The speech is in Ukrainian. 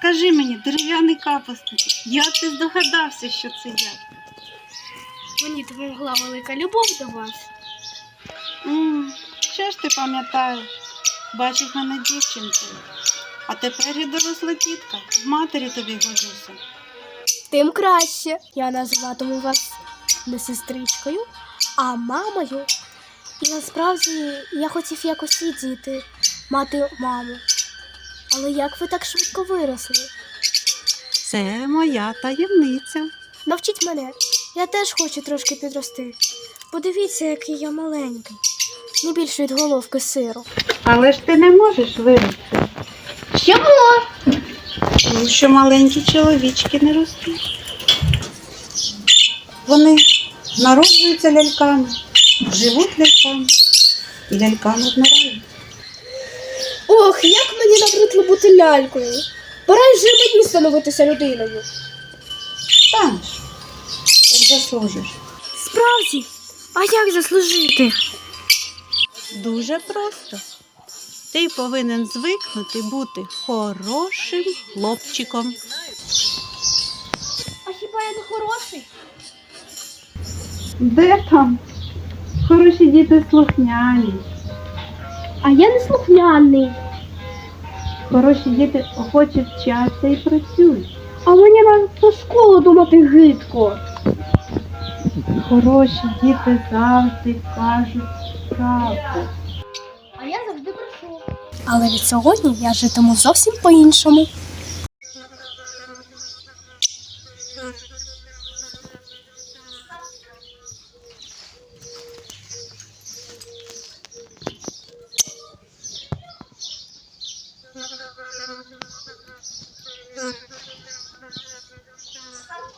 Скажи мені, дерев'яний капустник, як ти здогадався, що це я? Мені допомогла велика любов до вас. м що ж ти пам'ятаєш? Бачиш мене дівчинкою. А тепер я доросла тітка, в матері тобі годуся. Тим краще. Я називатиму вас не сестричкою, а мамою. І насправді я хотів якось віддіти, мати маму. Але як ви так швидко виросли? Це моя таємниця. Навчіть мене. Я теж хочу трошки підрости. Подивіться, який я маленький. Не більше від головки сиру. Але ж ти не можеш вирости, Чому? тому що маленькі чоловічки не ростуть. Вони народжуються ляльками, живуть ляльками і ляльками вмирають. Ох, як мені бути лялькою. Пора вже мені становитися людиною. Станеш, як заслужиш. Справді, а як заслужити? Дуже просто. Ти повинен звикнути бути хорошим хлопчиком. А хіба я не хороший? Де там? Хороші діти слухняні. А я не слухняний. Хороші діти охоче вчаться і працюють. А мені навіть про школу думати гидко. Хороші діти завжди кажуть правду. А я завжди прошу. Але від сьогодні я житиму зовсім по-іншому. Thank you.